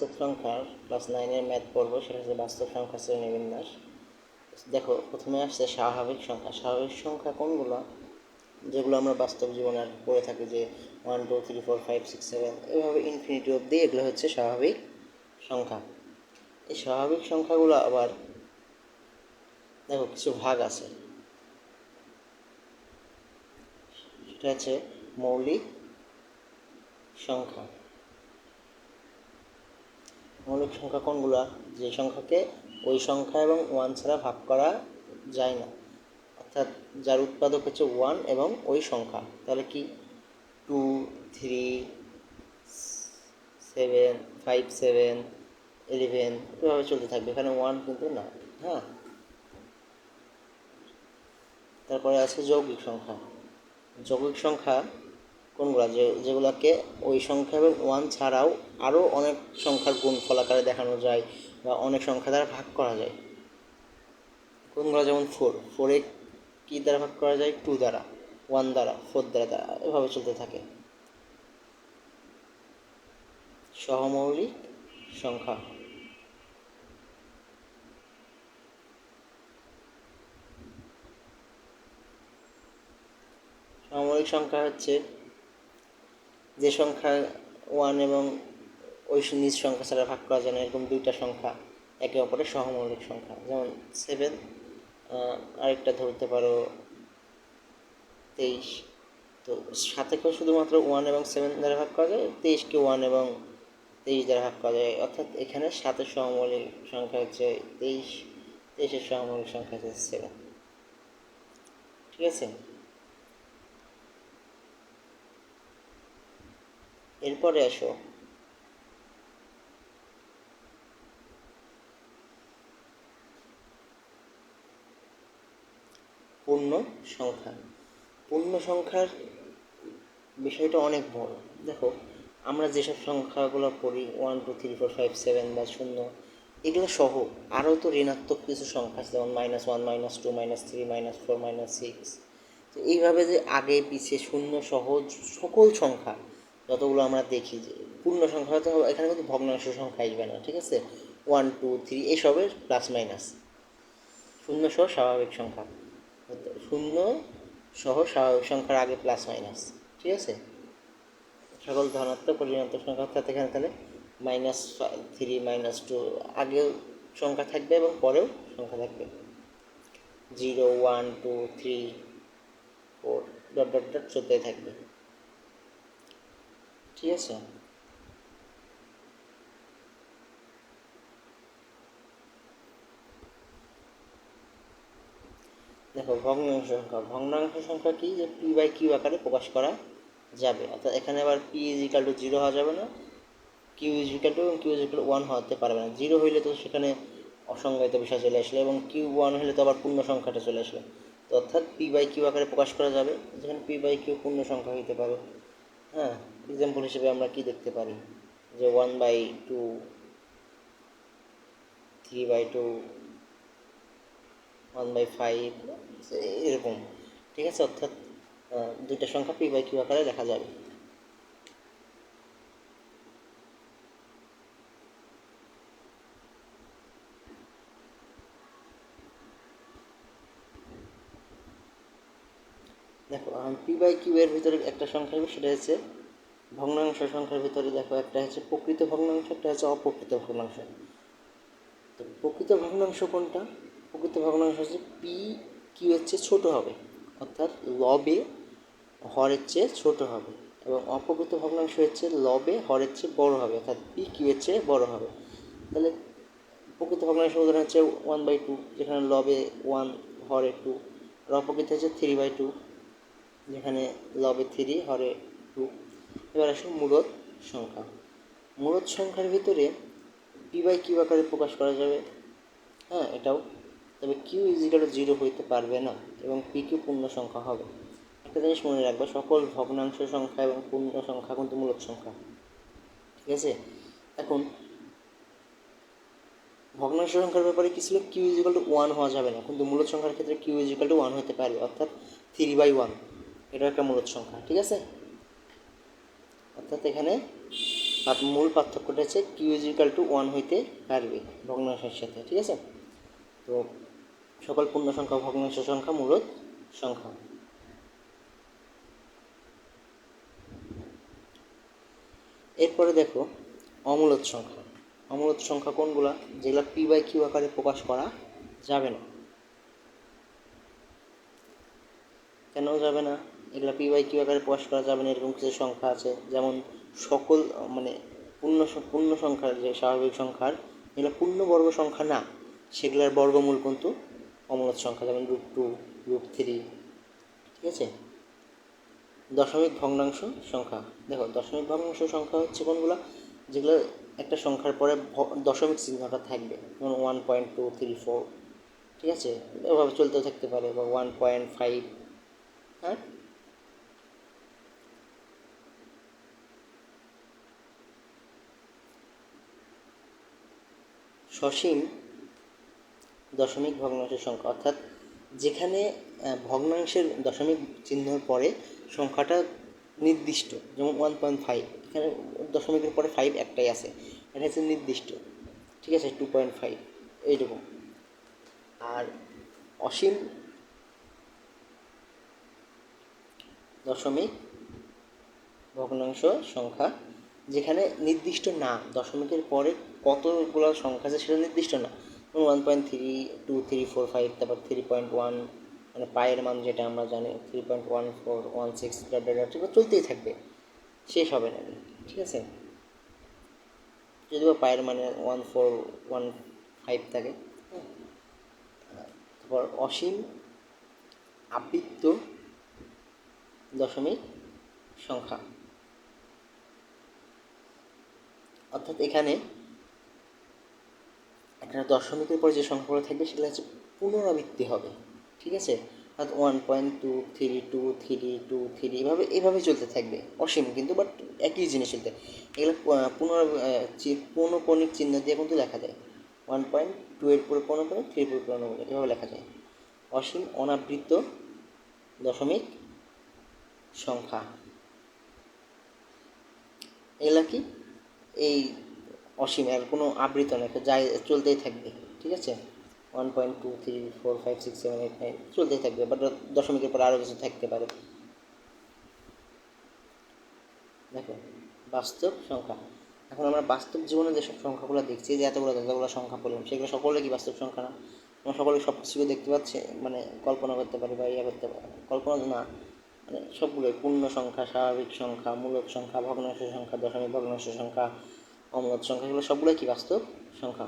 বাস্তব সংখ্যার ক্লাস নাইনের ম্যাথ পড়ব, সেটা হচ্ছে বাস্তব সংখ্যা শ্রেণীবিন্যাস। দেখো, প্রথমে আসছে স্বাভাবিক সংখ্যা। স্বাভাবিক সংখ্যা কোনগুলো? যেগুলো আমরা বাস্তব জীবনে আর পড়ে থাকি যে one two three four five six seven এভাবে ইনফিনিটি অবধি এগুলো হচ্ছে স্বাভাবিক সংখ্যা। এই স্বাভাবিক সংখ্যাগুলো আবার দেখো, কিছু ভাগ আছে। সেটা হচ্ছে মৌলিক সংখ্যা। মৌলিক সংখ্যা কোনগুলা? যে সংখ্যাকে ওই সংখ্যা এবং ওয়ান ছাড়া ভাগ করা যায় না। অর্থাৎ যার উৎপাদক হচ্ছে ওয়ান এবং ওই সংখ্যা। তাহলে কি? Two three seven five seven eleven এভাবে চলতে থাকবে। এখানে ওয়ান কিন্তু না হ্যাঁ? তারপরে আছে যৌগিক সংখ্যা। যৌগিক সংখ্যা কোনগুলো? যে, যেগুলোকে ওই সংখ্যা এবং ওয়ান ছাড়াও আরও অনেক সংখ্যার গুণফল আকারে দেখানো যায় বা অনেক সংখ্যা দ্বারা ভাগ করা যায়। কোনগুলো? যেমন ফোর ফোরে কী দ্বারা ভাগ করা যায়? টু দ্বারা। ওয়ান দ্বারা ফোর দ্বারা দ্বারা, এভাবে চলতে থাকে। সহমৌলিক সংখ্যা। সহমৌলিক সংখ্যা হচ্ছে যে সংখ্যা ওয়ান এবং ওই নিজ সংখ্যা ছাড়া ভাগ করা যায় না, এরকম দুইটা সংখ্যা, একে অপরের সহমৌলিক সংখ্যা। যেমন সেভেন আরেকটা ধরতে পারো, তেইশ। তো সাতেকেও শুধুমাত্র ওয়ান এবং সেভেন দ্বারা ভাগ করা যায়, তেইশকে ওয়ান এবং তেইশ দ্বারা ভাগ করা যায়। অর্থাৎ এখানে সাতের সহমৌলিক সংখ্যা হচ্ছে তেইশ, তেইশের সহমৌলিক সংখ্যা হচ্ছে সেভেন ঠিক আছে? এরপরে আসো। পূর্ণ সংখ্যা। পূর্ণ সংখ্যার বিষয়টা অনেক বড়। দেখো, আমরা যেসব সংখ্যাগুলো পড়ি one two three four five seven বা শূন্য, এগুলো সহ আরও তো ঋণাত্মক কিছু সংখ্যা আছে, যেমন minus one minus two minus three minus four minus six তো এইভাবে যে আগে, পিছিয়ে শূন্য সহ সকল সংখ্যা যতগুলো আমরা দেখি যে পূর্ণ সংখ্যা, হয়তো এখানে কিন্তু ভগ্নাংশ সংখ্যা আসবে না, ঠিক আছে? ওয়ান টু থ্রি এসবের প্লাস মাইনাস শূন্য সহ স্বাভাবিক সংখ্যা। শূন্য সহ স্বাভাবিক সংখ্যার আগে প্লাস মাইনাস ঠিক আছে? সকল ধনাত্মক ঋণাত্মক সংখ্যা অর্থাৎ এখানে তাহলে মাইনাস থ্রি মাইনাস টু আগেও সংখ্যা থাকবে এবং পরেও সংখ্যা থাকবে। Zero one two three four dot dot dot চলতেই থাকবে। ঠিক আছে। দেখো, ভগ্নাংশ সংখ্যা। ভগ্নাংশ সংখ্যা কি? যে পি বাই কিউ আকারে প্রকাশ করা যাবে। অর্থাৎ এখানে আবার P is equal to zero হওয়া যাবে না। Q is equal to Q is equal to one পারবে না। জিরো হইলে তো সেখানে অসংজ্ঞায়িত বিষয় চলে আসলো এবং কিউ ওয়ান হলে তো আবার পূর্ণ সংখ্যাটা চলে আসলো। তো অর্থাৎ পি বাই কিউ আকারে প্রকাশ করা যাবে। যেখানে পি বাই কিউ পূর্ণ সংখ্যা হইতে পারে। হ্যাঁ? এক্সাম্পল হিসেবে আমরা কি দেখতে পারি? যে one by two three by two one by five এরকম। ঠিক আছে? অর্থাৎ দুইটা সংখ্যা পি বাই কিউ আকারে দেখা যাবে। দেখো পি বাই কিউ এর ভিতরে একটা সংখ্যা সেটা হচ্ছে ভগ্নাংশ সংখ্যার ভিতরে দেখো, একটা হচ্ছে প্রকৃত ভগ্নাংশ, একটা হচ্ছে অপ্রকৃত ভগ্নাংশ। তো প্রকৃত ভগ্নাংশ কোনটা? প্রকৃত ভগ্নাংশ হচ্ছে পি কিউ এর চেয়ে ছোটো হবে, অর্থাৎ লবে হরের চেয়ে ছোটো হবে, এবং অপ্রকৃত ভগ্নাংশ হচ্ছে লবে হরের চেয়ে বড় হবে, অর্থাৎ পি কিউ এর চেয়ে বড় হবে। তাহলে প্রকৃত ভগ্নাংশ উদাহরণ হচ্ছে ওয়ান বাই টু যেখানে লবে ওয়ান হরে টু আর অপ্রকৃত হচ্ছে থ্রি বাই টু যেখানে লবে থ্রি হরে এবার আসুন মূলত সংখ্যা। মূলত সংখ্যার ভিতরে পি বাই কিউ আকারে প্রকাশ করা যাবে। হ্যাঁ এটাও। তবে কিউ ইজিক্যাল জিরো হইতে পারবে না এবং পি কিউ পূর্ণ সংখ্যা হবে। একটা জিনিস মনে রাখবে, সকল ভগ্নাংশ সংখ্যা এবং পূর্ণ সংখ্যা কিন্তু মূলত সংখ্যা। ঠিক আছে? এখন, ভগ্নাংশ সংখ্যার ব্যাপারে কি ছিল? কিউ ইজিক্যাল টু ওয়ান হওয়া যাবে না। কিন্তু মূলত সংখ্যার ক্ষেত্রে Q is equal two one one পারবে অর্থাৎ থ্রি বাই ওয়ান এটা একটা মূলত সংখ্যা, ঠিক আছে? অর্থাৎ এখানে মূল পার্থক্যটা হচ্ছে কিউ টু ওয়ান হইতে পারবে ভগ্নাংশের সাথে, ঠিক আছে? তো সকল পূর্ণ সংখ্যা ভগ্নাংশ সংখ্যা মূলত সংখ্যা। এরপরে দেখো, অমূলত সংখ্যা। অমূলত সংখ্যা কোনগুলা? যেগুলো পি বাই কিউ আকারে প্রকাশ করা যাবে না। কেন যাবে না? এগুলো পি বাই কিউ আকারে প্রকাশ করা যাবে না, এরকম কিছু সংখ্যা আছে। যেমন সকল মানে পূর্ণ পূর্ণ সংখ্যার যে স্বাভাবিক সংখ্যার, এগুলো পূর্ণবর্গ সংখ্যা না, সেগুলোর বর্গমূল কিন্তু অমূলত সংখ্যা, যেমন রুট টু রুট থ্রি ঠিক আছে? দশমিক ভগ্নাংশ সংখ্যা। দেখো, দশমিক ভগ্নাংশ সংখ্যা হচ্ছে কোনগুলো? যেগুলো একটা সংখ্যার পরে দশমিক চিহ্নটা থাকবে, যেমন one point two three four ঠিক আছে? এভাবে চলতে থাকতে পারে, বা ওয়ান পয়েন্ট ফাইভ হ্যাঁ? সসীম দশমিক ভগ্নাংশের সংখ্যা, অর্থাৎ যেখানে ভগ্নাংশের দশমিক চিহ্নের পরে সংখ্যাটা নির্দিষ্ট, যেমন ওয়ান পয়েন্ট ফাইভ এখানে দশমিকের পরে ফাইভ একটাই আছে, এটা হচ্ছে নির্দিষ্ট, ঠিক আছে? টু পয়েন্ট ফাইভ এইরকম। আর অসীম দশমিক ভগ্নাংশ সংখ্যা যেখানে নির্দিষ্ট না, দশমিকের পরে কতগুলো সংখ্যা আছে সেটা নির্দিষ্ট না। One point three two three four five তারপর থ্রি পয়েন্ট ওয়ান মানে পায়ের মান যেটা আমরা জানি three point one four one six চলতেই থাকবে। শেষ হবে না। ঠিক আছে? যদি বা পায়ের মানে ওয়ান ফোর ওয়ান ফাইভ থাকে। তারপর অসীম আবৃত্ত দশমিক সংখ্যা। অর্থাৎ এখানে একটা দশমিকের পর যে সংখ্যাগুলো থাকবে সেগুলো হচ্ছে পুনরাবৃত্তি হবে, ঠিক আছে? অর্থাৎ one point two three two three two three এভাবে এভাবে চলতে থাকবে, অসীম কিন্তু বাট একই জিনিস চলতে। এগুলো পুনর পৌনপণিক চিহ্ন দিয়ে কিন্তু লেখা যায়। ওয়ান পয়েন্ট টু এর পরে পৌনপণিক থ্রি পরে পৌনপণিক এভাবে লেখা যায়। অসীম অনাবৃত্ত দশমিক সংখ্যা। এগুলা কি? এই অসীম আর কোনো আবৃত না একটা যাই চলতেই থাকবে, ঠিক আছে? One point two three four five six seven eight nine চলতেই থাকবে বাট দশমিকের পর আরও কিছু থাকতে পারে। দেখো, বাস্তব সংখ্যা। এখন আমরা বাস্তব জীবনে যেসব সংখ্যাগুলো দেখছি, যে এতগুলো যতগুলো সংখ্যা বললাম সেগুলো সকলে কি বাস্তব সংখ্যা না। আমরা সকলে সব কিছু দেখতে পাচ্ছি মানে কল্পনা করতে পারি বা ইয়ে করতে পারি। কল্পনা না সবগুলোই পূর্ণ সংখ্যা, স্বাভাবিক সংখ্যা, মূলক সংখ্যা, ভগ্নাংশ সংখ্যা, দশমিক ভগ্নাংশ সংখ্যা, অমূলক সংখ্যা, এগুলো সবগুলোই কি বাস্তব সংখ্যা?